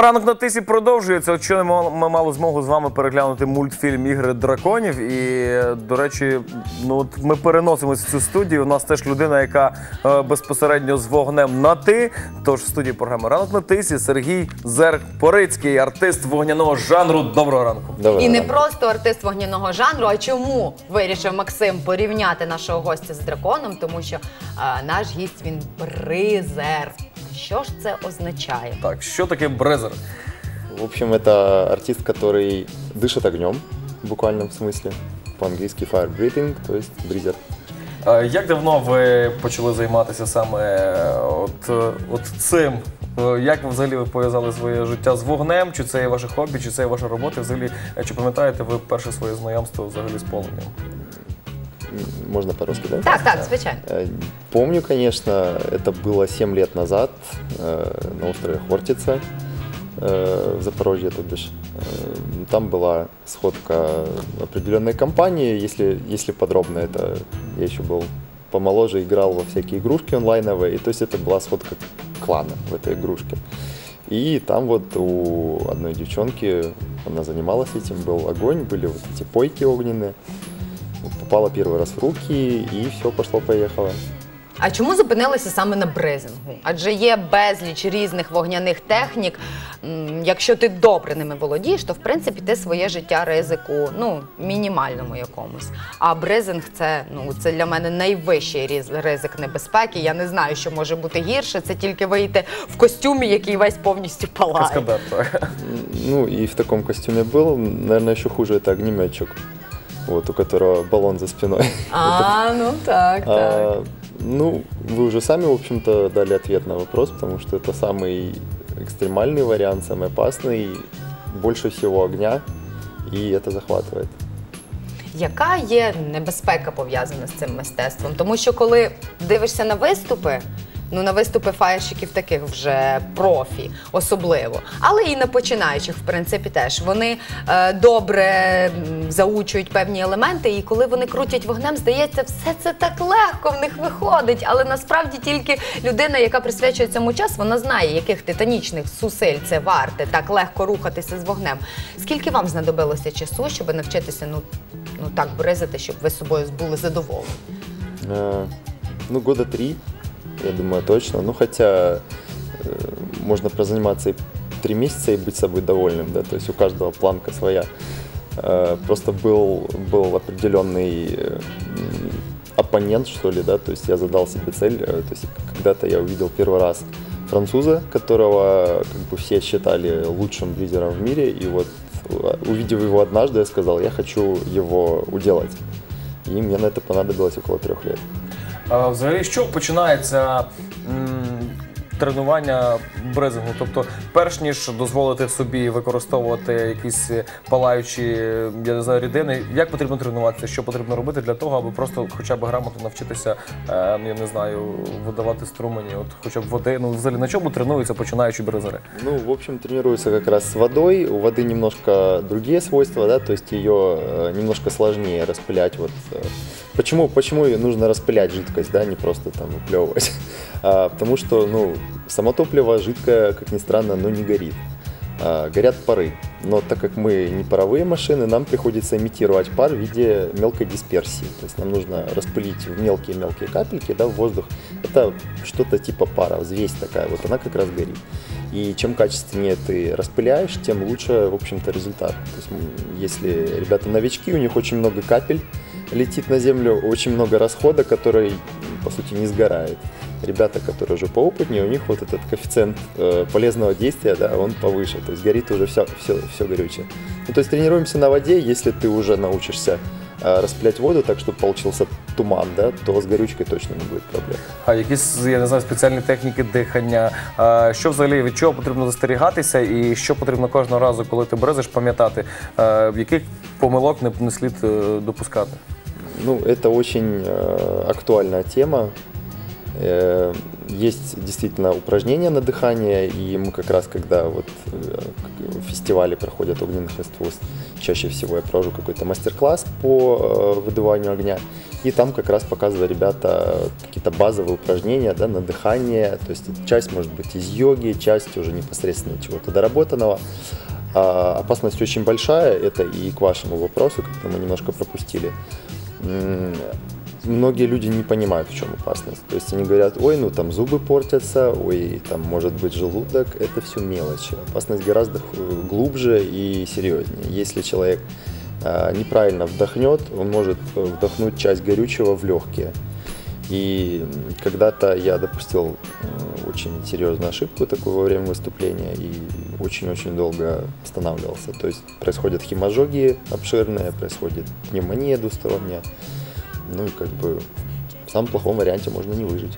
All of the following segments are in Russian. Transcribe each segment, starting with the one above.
Ранок на тисі продовжується. От щойно ми мали змогу з вами переглянути мультфільм Ігри драконів. І, до речі, ну от ми переносимося в цю студію. У нас теж людина, яка е, безпосередньо з вогнем на ти. Тож в студії програми Ранок на тисі Сергій Зерк Порицький, артист вогняного жанру. Доброго ранку. Давай. І не просто артист вогняного жанру. А чому вирішив Максим порівняти нашого гостя з драконом? Тому що а, наш гість він бризер. Що ж це означає? Так, що таке брезер? В общем, это артист, который дышит огнем, в буквальном смысле. По-английски fire breathing, то есть бризер. Е, Як давно ви почали займатися саме е, от, е, от цим? Е, Як ви взагалі ви пов'язали своє життя з вогнем? Чи це є ваше хобі, чи це є ваша робота? Взагалі, е, чи пам'ятаєте ви перше своє знайомство взагалі з полум'ям? Можно по-русски, да? Так, так, звичайно. Э, Помню, конечно, это было 7 лет назад э, на острове Хортица э, в Запорожье, то бишь. Там была сходка определенной компании, если, если подробно, это я еще был помоложе, играл во всякие игрушки онлайновые, и то есть это была сходка клана в этой игрушке. И там вот у одной девчонки, она занималась этим, был огонь, были вот эти пойки огненные. Попала первый раз в руки, и все, пошло-поехало. А чому зупинилися саме на бризингу? Адже є безліч різних вогняних технік. М, Якщо ти добре ними володієш, то в принципі ти своє життя ризику, ну мінімальному якомусь. А бризинг це ну це для мене найвищий різ- ризик небезпеки. Я не знаю, що може бути гірше. Це тільки вийти в костюмі, який весь повністю палає. Каскадер, так. Ну и в таком костюме был. Наверное, еще хуже это огнеметчик, вот, у которого баллон за спиной. А, ну так, так. А, ну, вы уже сами, в общем-то, дали ответ на вопрос, потому что это самый экстремальный вариант, самый опасный, больше всего огня, и это захватывает. Яка є небезпека пов'язана з цим мистецтвом? Тому що коли дивишся на виступи, ну на виступи фаєрщиків таких вже профі, особливо, але і на починаючих, в принципі, теж вони е, добре заучують певні елементи, і коли вони крутять вогнем, здається, все це так легко в них виходить. Але насправді тільки людина, яка присвячує цьому час, вона знає, яких титанічних зусиль це варте так легко рухатися з вогнем. Скільки вам знадобилося часу, щоб навчитися ну, ну так бризати, щоб ви собою були задоволені? Э, Ну, года три, я думаю, точно. Ну, хотя э, можно прозаниматься и три месяца и быть собой довольным, да, то есть у каждого планка своя. Э, Просто был, был определенный э, оппонент, что ли, да, то есть я задал себе цель, то есть когда-то я увидел первый раз француза, которого как бы все считали лучшим бризером в мире, и вот увидев его однажды, я сказал, я хочу его уделать. И мне на это понадобилось около трех лет. Взагалі, що починається тренування брезингу? Тобто, перш ніж дозволити собі використовувати якісь палаючі, я не знаю, рідини, як потрібно тренуватися? Що потрібно робити для того, аби просто хоча б грамотно навчитися, е, ну, я не знаю, видавати струмені, от хоча б води. Ну, взагалі на чому тренуються починаючі брезери? Ну, в общем, тренируется как раз с водой. У воды немножко другие свойства, да, то есть ее э, немножко сложнее распылять. Вот, э, почему, почему ее нужно распылять жидкость, да, не просто там выплевывать? А, потому что, ну, само топливо жидкое, как ни странно, но не горит. А, горят пары. Но так как мы не паровые машины, нам приходится имитировать пар в виде мелкой дисперсии. То есть нам нужно распылить в мелкие-мелкие капельки да, в воздух. Это что-то типа пара, взвесь такая, вот она как раз горит. И чем качественнее ты распыляешь, тем лучше, в общем-то, результат. То есть, если ребята новички, у них очень много капель летит на землю, очень много расхода, который, по сути, не сгорает Ребята, которые уже поопытнее, у них вот этот коэффициент э, полезного действия, да, он повыше, то есть горит уже все, все, все горючее. Ну, то есть тренируемся на воде, если ты уже научишься э, распылять воду так, чтобы получился туман, да, то с горючкой точно не будет проблем. А якісь, я не знаю, спеціальні техніки дихання. А, що взагалі від чого потрібно застерігатися, і що потрібно кожного разу, коли ти брезиш, пам'ятати, е, яких помилок не, не слід е, допускати? Ну, это очень э, актуальная тема. Э, Есть действительно упражнения на дыхание, и мы как раз, когда вот э, фестивали проходят огненных искусств, чаще всего я провожу какой-то мастер-класс по э, выдуванию огня, и там как раз показываю ребята какие-то базовые упражнения да, на дыхание, то есть часть может быть из йоги, часть уже непосредственно чего-то доработанного. А опасность очень большая, это и к вашему вопросу, который мы немножко пропустили. Многие люди не понимают, в чем опасность. То есть они говорят, ой, ну там зубы портятся, ой, там может быть желудок. Это все мелочи. Опасность гораздо глубже и серьезнее. Если человек а, неправильно вдохнет, он может э, вдохнуть часть горючего в легкие. И когда-то я допустил очень серьезную ошибку такую во время выступления и очень-очень долго останавливался. То есть происходят хеможоги обширные, происходит пневмония двусторонняя. Ну и как бы в самом плохом варианте можно не выжить.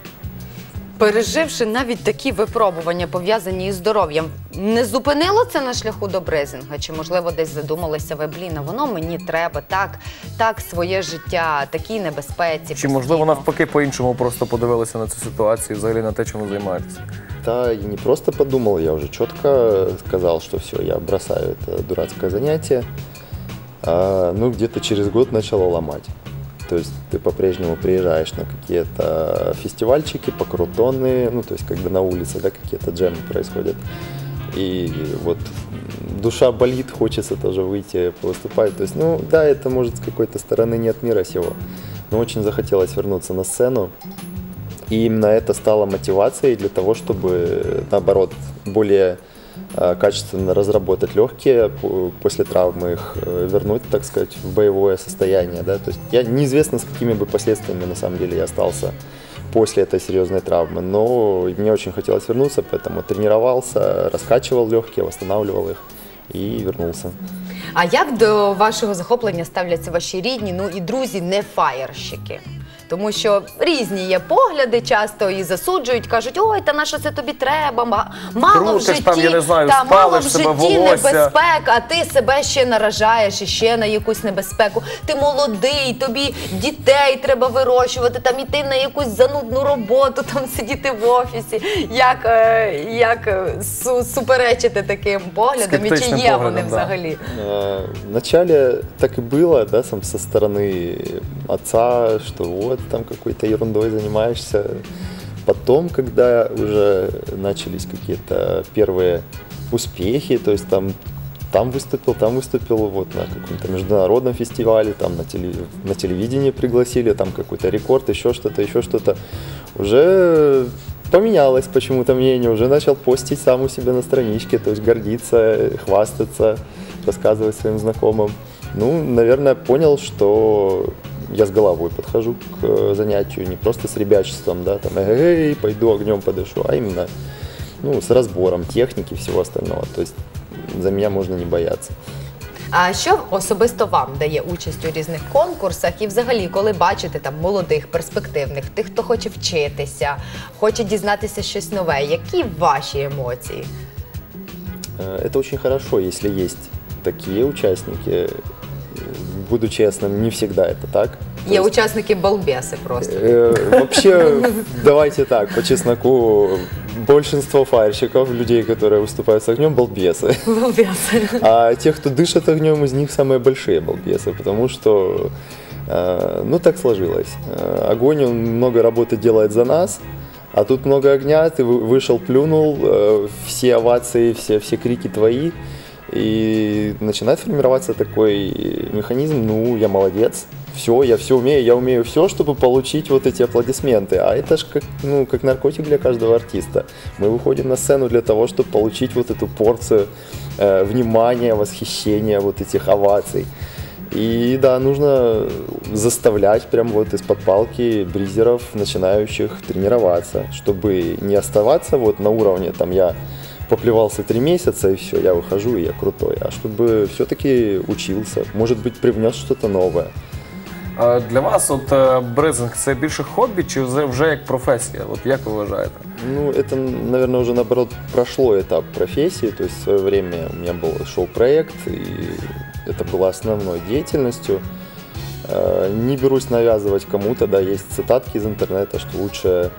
Переживши навіть такі випробування, пов'язані із здоров'ям, не зупинило це на шляху до брезінга? Чи можливо десь задумалися ви, блін, а воно мені треба так, так своє життя, такій небезпеці. Чи можливо постійно?» навпаки по-іншому просто подивилися на цю ситуацію, взагалі на те, чим ви займаєтесь? Да, и не просто подумал, я уже четко сказал, что все, я бросаю это дурацкое занятие. А, ну, где-то через год начало ломать. То есть ты по-прежнему приезжаешь на какие-то фестивальчики, покрутоны, ну, то есть когда на улице, да, какие-то джемы происходят. И вот душа болит, хочется тоже выйти, выступать. То есть, ну, да, это может с какой-то стороны не от мира сего. Но очень захотелось вернуться на сцену. И именно это стало мотивацией для того, чтобы, наоборот, более качественно разработать легкие, по- после травмы их э, вернуть, так сказать, в боевое состояние. Да? То есть я неизвестно, с какими бы последствиями на самом деле я остался после этой серьезной травмы, но мне очень хотелось вернуться, поэтому тренировался, раскачивал легкие, восстанавливал их и вернулся. А як до вашого захоплення ставляться ваші рідні, ну і друзі, не фаєрщики? Тому що різні є погляди, часто і засуджують, кажуть, ой, та на що це тобі треба? Ма- Мало в Крутиш житті, там, я не знаю, та, мало в спалиш себе житті волосся. небезпек, а ти себе ще наражаєш і ще на якусь небезпеку. Ти молодий, тобі дітей треба вирощувати, там іти на якусь занудну роботу, там сидіти в офісі. Як, е, як е, су- суперечити таким поглядам і чи Скептичним є поглядом, вони да. взагалі? Э, Вначале так и было, да, сам со стороны отца, что вот там какой-то ерундой занимаешься. Потом, когда уже начались какие-то первые успехи, то есть там там выступил, там выступил, вот на каком-то международном фестивале, там на, теле- на телевидении пригласили, там какой-то рекорд, еще что-то, еще что-то. Уже поменялось почему-то мнение, уже начал постить сам у себя на страничке, то есть гордиться, хвастаться, рассказывать своим знакомым. Ну, наверное, понял, что я с головой подхожу к э, занятию, не просто с ребячеством, да, там, эй, пойду огнем подышу, а именно, ну, с разбором техники и всего остального. То есть за меня можно не бояться. А що особисто вам дає участь у різних конкурсах? І взагалі, коли бачите там молодих, перспективних, тих, хто хоче вчитися, хоче дізнатися щось нове, які ваші емоції? Э, Это очень хорошо, если есть такие участники. Буду честным, не всегда это так. Є есть, учасники балбеси просто. э, Вообще, давайте так, по чесноку, большинство фаерщиков, людей, которые выступают с огнем, балбесы. Балбеси. А те, кто дышит огнем, из них самые большие балбесы, потому что, э, ну, так сложилось. Э, Огонь, он много работы делает за нас, а тут много огня, ты вы- вышел, плюнул, э, все овации, все, все крики твои, и начинает формироваться такой механизм, ну, я молодец, все, я все умею, я умею все, чтобы получить вот эти аплодисменты. А это же как, ну, как наркотик для каждого артиста. Мы выходим на сцену для того, чтобы получить вот эту порцию э, внимания, восхищения, вот этих оваций. И да, нужно заставлять прям вот из-под палки бризеров, начинающих тренироваться, чтобы не оставаться вот на уровне, там я поплевался три месяца и все, я выхожу и я крутой, а чтобы все-таки учился, может быть привнес что-то новое. А Для вас от е, брезинг це більше хобі чи вже- вже як професія? От як ви вважаєте? Ну, это, наверное, уже наоборот прошло этап профессии. То есть в свое время у меня был шоу-проект, и это было основной деятельностью. Э, Не берусь навязывать кому-то, да, есть цитатки из интернета, что лучше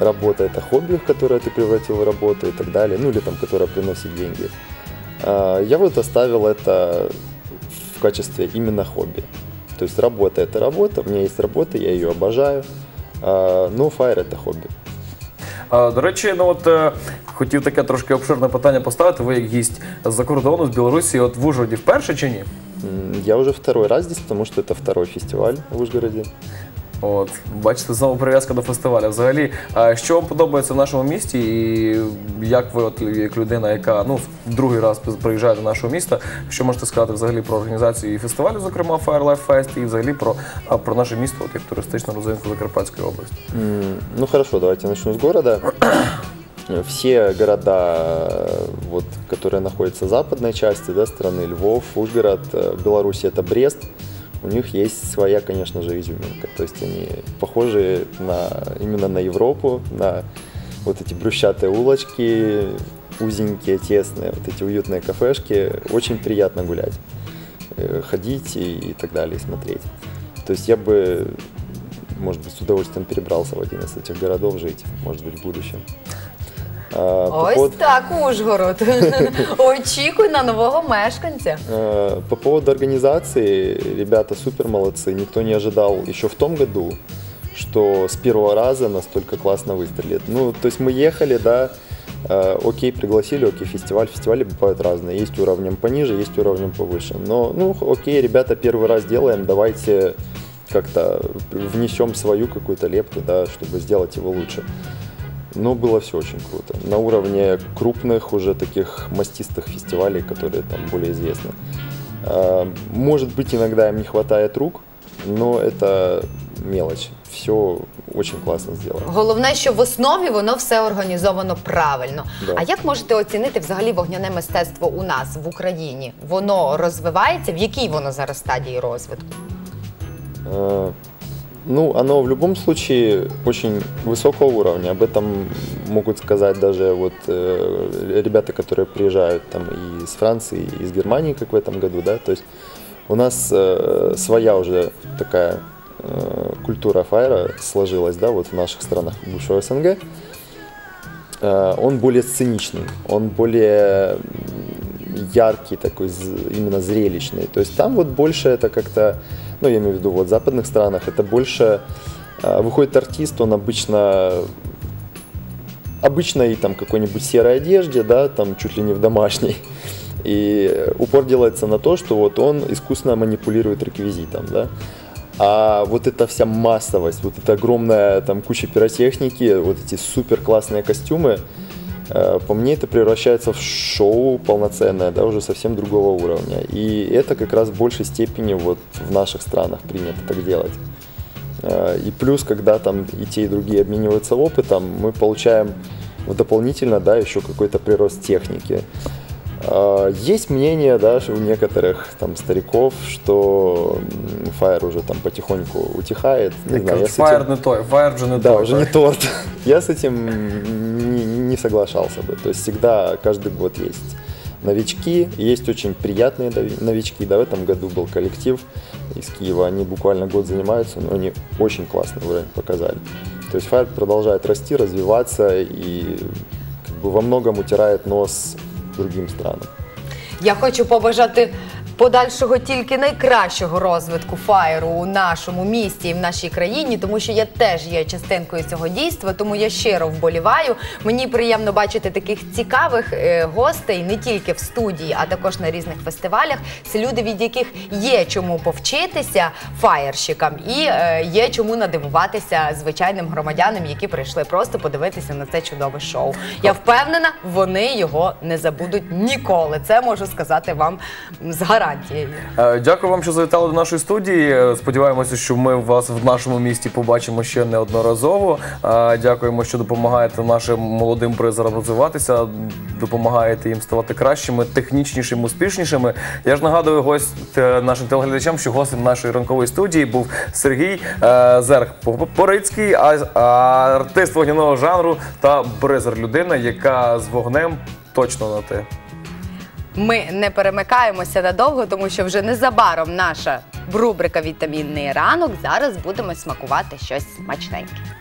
работа это хобби, которое ты превратил в работу и так далее, ну или там, которая приносит деньги. А, Я вот оставил это в качестве именно хобби. То есть работа это работа, у меня есть работа, я ее обожаю, а, но Fire это хобби. А, До речі, ну от е, хотів таке трошки обширне питання поставити. Ви як гість з-за кордону, з Білорусі, от в Ужгороді вперше чи ні? М, Я уже второй раз здесь, потому что это второй фестиваль в Ужгороде. От, бачите, знову прив'язка до фестивалю. Взагалі, а що вам подобається в нашому місті, і як ви, от як людина, яка ну в другий раз приїжджає до нашого міста, що можете сказати взагалі про організацію і фестивалю, зокрема Fire Life Fest, і взагалі про, а, про наше місто, от як туристичну родзинку Закарпатської області? М, Ну хорошо, давайте начну с города. Все города, э, вот, которые находятся в западной части да, страны, Львов, Ужгород, э, в Беларуси это Брест, у них есть своя, конечно же, изюминка. То есть они похожи на, именно на Европу, на вот эти брусчатые улочки, узенькие, тесные, вот эти уютные кафешки. Очень приятно гулять, э, ходить и, и так далее, смотреть. То есть я бы, может быть, с удовольствием перебрался в один из этих городов жить, может быть, в будущем. Ось поводу- так, Ужгород. Очікуй на нового мешканця. По поводу организации, ребята супер молодцы. Никто не ожидал еще в том году, что с первого раза настолько классно выстрелит. Ну, то есть мы ехали, да, э, окей, пригласили, окей, фестиваль. Фестивали бывают разные. Есть уровнем пониже, есть уровнем повыше. Но, ну, окей, ребята, первый раз делаем, давайте как-то внесем свою какую-то лепту, да, чтобы сделать его лучше. Но было все очень круто. На уровне крупных уже таких мастистых фестивалей, которые там более известны. А, Может быть, иногда им не хватает рук, но это мелочь. Все очень классно сделано. Головне, що в основі воно все організовано правильно. Да. А як можете оцінити взагалі вогняне мистецтво у нас в Україні? Воно розвивається? В якій воно зараз стадії розвитку? Э, Ну, оно в любом случае очень высокого уровня. Об этом могут сказать даже вот э, ребята, которые приезжают там и из Франции, и из Германии, как в этом году, да. То есть у нас э, своя уже такая э, культура фаера сложилась, да, вот в наших странах бывшего СНГ. Э, он более сценичный, он более яркий такой, именно зрелищный. То есть там вот больше это как-то, ну я имею в виду вот в западных странах, это больше э, выходит артист, он обычно обычно и там какой-нибудь серой одежде, да, там чуть ли не в домашней. И упор делается на то, что вот он искусственно манипулирует реквизитом, да. А вот эта вся массовость, вот эта огромная там куча пиротехники, вот эти супер классные костюмы, э, по мне это превращается в шоу полноценное, да, уже совсем другого уровня. И это как раз в большей степени вот в наших странах принято так делать. Э, И плюс, когда там и те, и другие обмениваются опытом, мы получаем дополнительно, да, еще какой-то прирост техники. А, Есть мнение, да, что у некоторых там стариков, что Fire уже там потихоньку утихает. Не знаю, Фаєр этим- не той, фаєр вже не да, той. уже не торт. Я с этим не, соглашался бы. То есть всегда, каждый год есть новички, есть очень приятные нови- новички. Да, в этом году был коллектив из Киева, они буквально год занимаются, но они очень классный уровень показали. То есть Fire продолжает расти, развиваться и как бы во многом утирает нос другим странам. Я хочу побажати подальшого тільки найкращого розвитку фаєру у нашому місті і в нашій країні, тому що я теж є частинкою цього дійства, тому я щиро вболіваю. Мені приємно бачити таких цікавих е, гостей не тільки в студії, а також на різних фестивалях. Це люди, від яких є чому повчитися фаєрщикам, і е, є чому надивуватися звичайним громадянам, які прийшли просто подивитися на це чудове шоу. Я впевнена, вони його не забудуть ніколи. Це можу сказати вам з. Е, Дякую вам, що завітали до нашої студії. Е, Сподіваємося, що ми вас в нашому місті побачимо ще неодноразово. Е, Дякуємо, що допомагаєте нашим молодим розвиватися, допомагаєте їм ставати кращими, технічнішими, успішнішими. Я ж нагадую гость нашим телеглядачам, що гостем нашої ранкової студії був Сергій Зерх Порицький, артист вогняного жанру та бризер людина, яка з вогнем точно на те. Ми не перемикаємося надовго, тому що вже незабаром наша рубрика Вітамінний ранок. Зараз будемо смакувати щось смачненьке.